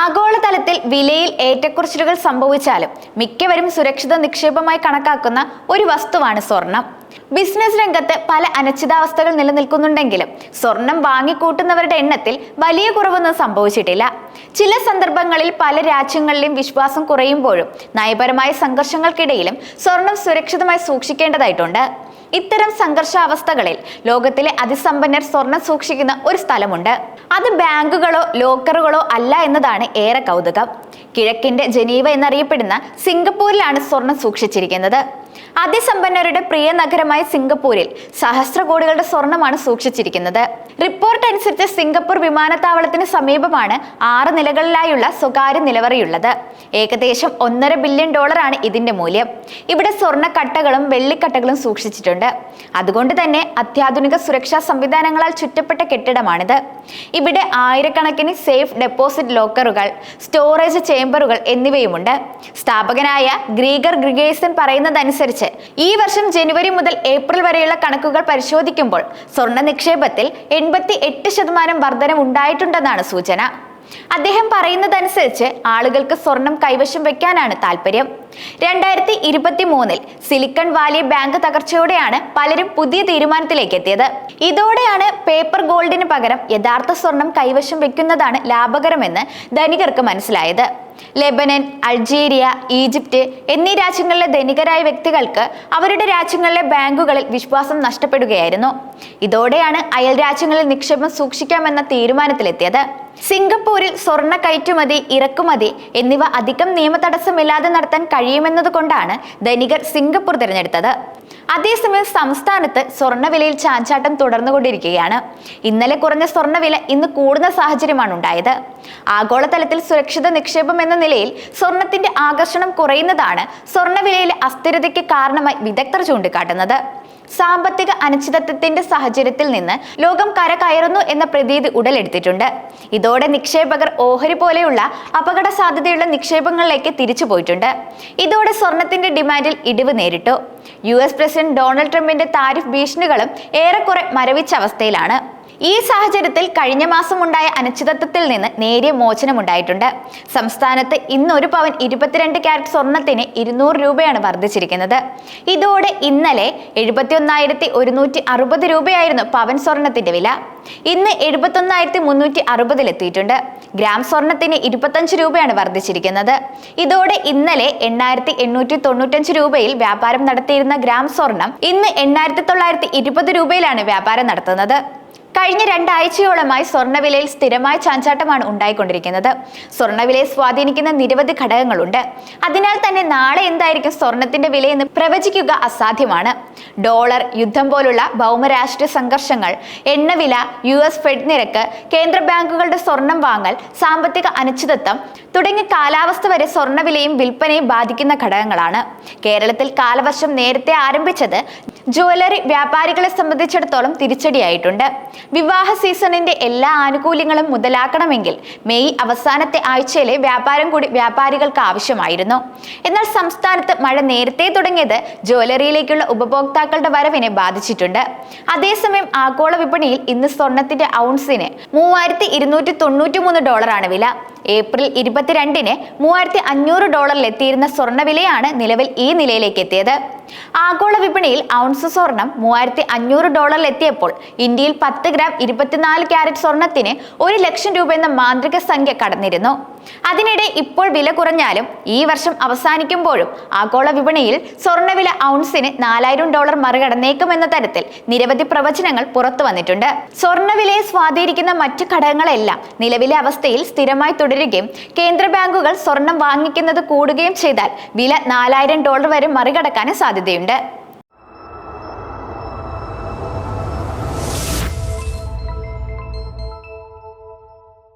ആഗോളതലത്തിൽ വിലയിൽ ഏറ്റക്കുറച്ചിലുകൾ സംഭവിച്ചാലും മിക്കവരും സുരക്ഷിത നിക്ഷേപമായി കണക്കാക്കുന്ന ഒരു വസ്തുവാണ് സ്വർണം. ബിസിനസ് രംഗത്ത് പല അനിശ്ചിതാവസ്ഥകൾ നിലനിൽക്കുന്നുണ്ടെങ്കിലും സ്വർണം വാങ്ങിക്കൂട്ടുന്നവരുടെ എണ്ണത്തിൽ വലിയ കുറവൊന്നും സംഭവിച്ചിട്ടില്ല. ചില സന്ദർഭങ്ങളിൽ പല രാജ്യങ്ങളിലും വിശ്വാസം കുറയുമ്പോഴും നയപരമായ സംഘർഷങ്ങൾക്കിടയിലും സ്വർണം സുരക്ഷിതമായി സൂക്ഷിക്കേണ്ടതായിട്ടുണ്ട്. ഇത്തരം സംഘർഷാവസ്ഥകളിൽ ലോകത്തിലെ അതിസമ്പന്നർ സ്വർണം സൂക്ഷിക്കുന്ന ഒരു സ്ഥലമുണ്ട്. അത് ബാങ്കുകളോ ലോക്കറുകളോ അല്ല എന്നതാണ് ഏറെ കൗതുകം. കിഴക്കിന്റെ ജനീവ എന്നറിയപ്പെടുന്ന സിംഗപ്പൂരിലാണ് സ്വർണം സൂക്ഷിച്ചിരിക്കുന്നത്. അതിസമ്പന്നരുടെ പ്രിയ നഗരമായ സിംഗപ്പൂരിൽ സഹസ്ര കോടികളുടെ സ്വർണമാണ് സൂക്ഷിച്ചിരിക്കുന്നത്. റിപ്പോർട്ട് അനുസരിച്ച് സിംഗപ്പൂർ വിമാനത്താവളത്തിന് സമീപമാണ് ആറ് നിലകളിലായുള്ള സ്വകാര്യ നിലവറയുള്ളത്. ഏകദേശം ഒന്നര ബില്യൺ ഡോളറാണ് ഇതിന്റെ മൂല്യം. ഇവിടെ സ്വർണക്കട്ടകളും വെള്ളിക്കട്ടകളും സൂക്ഷിച്ചിട്ടുണ്ട്. അതുകൊണ്ട് തന്നെ അത്യാധുനിക സുരക്ഷാ സംവിധാനങ്ങളാൽ ചുറ്റപ്പെട്ട കെട്ടിടമാണിത്. ഇവിടെ ആയിരക്കണക്കിന് സേഫ് ഡെപ്പോസിറ്റ് ലോക്കറുകൾ സ്റ്റോറേജ് ചേംബറുകൾ എന്നിവയുമുണ്ട്. സ്ഥാപകനായ ഗ്രീഗർ ഗ്രിഗേസൻ പറയുന്നതനുസരിച്ച് ഈ വർഷം ജനുവരി മുതൽ ഏപ്രിൽ വരെയുള്ള കണക്കുകൾ പരിശോധിക്കുമ്പോൾ സ്വർണ നിക്ഷേപത്തിൽ എൺപത്തി എട്ട് ശതമാനം വർധനം ഉണ്ടായിട്ടുണ്ടെന്നാണ് സൂചന. അദ്ദേഹം പറയുന്നതനുസരിച്ച് ആളുകൾക്ക് സ്വർണം കൈവശം വെക്കാനാണ് താല്പര്യം. രണ്ടായിരത്തി ഇരുപത്തി മൂന്നിൽ സിലിക്കൺ വാലി ബാങ്ക് തകർച്ചയോടെയാണ് പലരും പുതിയ തീരുമാനത്തിലേക്ക് എത്തിയത് ഇതോടെയാണ് പേപ്പർ ഗോൾഡിന് പകരം യഥാർത്ഥ സ്വർണം കൈവശം വെക്കുന്നതാണ് ലാഭകരമെന്ന് ധനികർക്ക് മനസ്സിലായത്. ലെബനൻ അൾജീരിയ ഈജിപ്റ്റ് എന്നീ രാജ്യങ്ങളിലെ ധനികരായ വ്യക്തികൾക്ക് അവരുടെ രാജ്യങ്ങളിലെ ബാങ്കുകളിൽ വിശ്വാസം നഷ്ടപ്പെടുകയായിരുന്നു. ഇതോടെയാണ് അയൽ രാജ്യങ്ങളിൽ നിക്ഷേപം സൂക്ഷിക്കാമെന്ന തീരുമാനത്തിലെത്തിയത്. സിംഗപ്പൂരിൽ സ്വർണ കയറ്റുമതി ഇറക്കുമതി എന്നിവ അധികം നിയമതടസ്സമില്ലാതെ നടത്താൻ കഴിയുമെന്നതുകൊണ്ടാണ് ധനികർ സിംഗപ്പൂർ തിരഞ്ഞെടുത്തത്. അതേസമയം സംസ്ഥാനത്ത് സ്വർണവിലയിൽ ചാഞ്ചാട്ടം തുടർന്നുകൊണ്ടിരിക്കുകയാണ്. ഇന്നലെ കുറഞ്ഞ സ്വർണവില ഇന്ന് കൂടുന്ന സാഹചര്യമാണ് ഉണ്ടായത്. ആഗോളതലത്തിൽ സുരക്ഷിത നിക്ഷേപം എന്ന നിലയിൽ സ്വർണത്തിന്റെ ആകർഷണം കുറയുന്നതാണ് സ്വർണവിലയിലെ അസ്ഥിരതയ്ക്ക് കാരണമായി വിദഗ്ധർ ചൂണ്ടിക്കാട്ടുന്നത്. സാമ്പത്തിക അനിശ്ചിതത്വത്തിന്റെ സാഹചര്യത്തിൽ നിന്ന് ലോകം കരകയറുന്നു എന്ന പ്രതീതി ഉടലെടുത്തിട്ടുണ്ട്. ഇതോടെ നിക്ഷേപകർ ഓഹരി പോലെയുള്ള അപകട സാധ്യതയുള്ള നിക്ഷേപങ്ങളിലേക്ക് തിരിച്ചു പോയിട്ടുണ്ട്. ഇതോടെ സ്വർണത്തിന്റെ ഡിമാൻഡിൽ ഇടിവ് നേരിട്ടു. യു എസ് പ്രസിഡന്റ് ഡൊണാൾഡ് ട്രംപിന്റെ താരിഫ് ഭീഷണികളും ഏറെക്കുറെ മരവിച്ച അവസ്ഥയിലാണ്. ഈ സാഹചര്യത്തിൽ കഴിഞ്ഞ മാസം ഉണ്ടായ അനിശ്ചിതത്വത്തിൽ നിന്ന് നേരിയ മോചനമുണ്ടായിട്ടുണ്ട്. സംസ്ഥാനത്ത് ഇന്ന് ഒരു പവൻ ഇരുപത്തിരണ്ട് ക്യാരറ്റ് സ്വർണത്തിന് ഇരുന്നൂറ് രൂപയാണ് വർദ്ധിച്ചിരിക്കുന്നത്. ഇതോടെ ഇന്നലെ എഴുപത്തി ഒന്നായിരത്തി ഒരുന്നൂറ്റി അറുപത് രൂപയായിരുന്നു പവൻ സ്വർണത്തിന്റെ വില. ഇന്ന് എഴുപത്തൊന്നായിരത്തി മുന്നൂറ്റി അറുപതിലെത്തിയിട്ടുണ്ട് ഗ്രാം സ്വർണത്തിന് ഇരുപത്തഞ്ച് രൂപയാണ് വർദ്ധിച്ചിരിക്കുന്നത്. ഇതോടെ ഇന്നലെ എണ്ണായിരത്തി എണ്ണൂറ്റി തൊണ്ണൂറ്റഞ്ച് രൂപയിൽ വ്യാപാരം നടത്തിയിരുന്ന ഗ്രാം സ്വർണം ഇന്ന് എണ്ണായിരത്തി തൊള്ളായിരത്തി ഇരുപത് രൂപയിലാണ് വ്യാപാരം നടത്തുന്നത്. കഴിഞ്ഞ രണ്ടാഴ്ചയോളമായി സ്വർണവിലയിൽ സ്ഥിരമായ ചാഞ്ചാട്ടമാണ് ഉണ്ടായിക്കൊണ്ടിരിക്കുന്നത്. സ്വർണവിലയെ സ്വാധീനിക്കുന്ന നിരവധി ഘടകങ്ങളുണ്ട്. അതിനാൽ തന്നെ നാളെ എന്തായിരിക്കും സ്വർണത്തിന്റെ വിലയെന്ന് പ്രവചിക്കുക അസാധ്യമാണ്. ഡോളർ യുദ്ധം പോലുള്ള ഭൗമരാഷ്ട്രീയ സംഘർഷങ്ങൾ എണ്ണവില യു എസ് ഫെഡ് നിരക്ക് കേന്ദ്ര ബാങ്കുകളുടെ സ്വർണം വാങ്ങൽ സാമ്പത്തിക അനിശ്ചിതത്വം തുടങ്ങിയ കാലാവസ്ഥ വരെ സ്വർണവിലയും വിൽപ്പനയും ബാധിക്കുന്ന ഘടകങ്ങളാണ്. കേരളത്തിൽ കാലവർഷം നേരത്തെ ആരംഭിച്ചത് ജ്വല്ലറി വ്യാപാരികളെ സംബന്ധിച്ചിടത്തോളം തിരിച്ചടിയായിട്ടുണ്ട്. വിവാഹ സീസണിന്റെ എല്ലാ ആനുകൂല്യങ്ങളും മുതലാക്കണമെങ്കിൽ മെയ് അവസാനത്തെ ആഴ്ചയിലെ വ്യാപാരം കൂടി വ്യാപാരികൾക്ക് ആവശ്യമായിരുന്നു. എന്നാൽ സംസ്ഥാനത്ത് മഴ നേരത്തെ തുടങ്ങിയത് ജ്വല്ലറിയിലേക്കുള്ള ഉപഭോക്താക്കളുടെ വരവിനെ ബാധിച്ചിട്ടുണ്ട്. അതേസമയം ആഗോള വിപണിയിൽ ഇന്ന് സ്വർണത്തിന്റെ ഔൺസിന് മൂവായിരത്തി ഇരുന്നൂറ്റി തൊണ്ണൂറ്റി ഡോളറാണ് വില. ഏപ്രിൽ ഇരുപത്തിരണ്ടിന് മൂവായിരത്തി അഞ്ഞൂറ് ഡോളറിൽ എത്തിയിരുന്ന സ്വർണവിലയാണ് നിലവിൽ ഈ നിലയിലേക്ക് എത്തിയത്. ആഗോള വിപണിയിൽ ഔൺസ് സ്വർണം മൂവായിരത്തി അഞ്ഞൂറ് ഡോളറിൽ എത്തിയപ്പോൾ ഇന്ത്യയിൽ പത്ത് ഗ്രാം ഇരുപത്തിനാല് ക്യാരറ്റ് സ്വർണത്തിന് ഒരു ലക്ഷം രൂപ എന്ന മാന്ത്രിക സംഖ്യ കടന്നിരുന്നു. അതിനിടെ ഇപ്പോൾ വില കുറഞ്ഞാലും ഈ വർഷം അവസാനിക്കുമ്പോഴും ആഗോള വിപണിയിൽ സ്വർണവില ഔൺസിന് നാലായിരം ഡോളർ മറികടന്നേക്കുമെന്ന തരത്തിൽ നിരവധി പ്രവചനങ്ങൾ പുറത്തു വന്നിട്ടുണ്ട്. സ്വർണവിലയെ സ്വാധീനിക്കുന്ന മറ്റു ഘടകങ്ങളെല്ലാം നിലവിലെ അവസ്ഥയിൽ സ്ഥിരമായി തുടരുകയും കേന്ദ്ര ബാങ്കുകൾ സ്വർണം വാങ്ങിക്കുന്നത് കൂടുകയും ചെയ്താൽ വില നാലായിരം ഡോളർ വരെ മറികടക്കാനും സാധ്യതയുണ്ട്.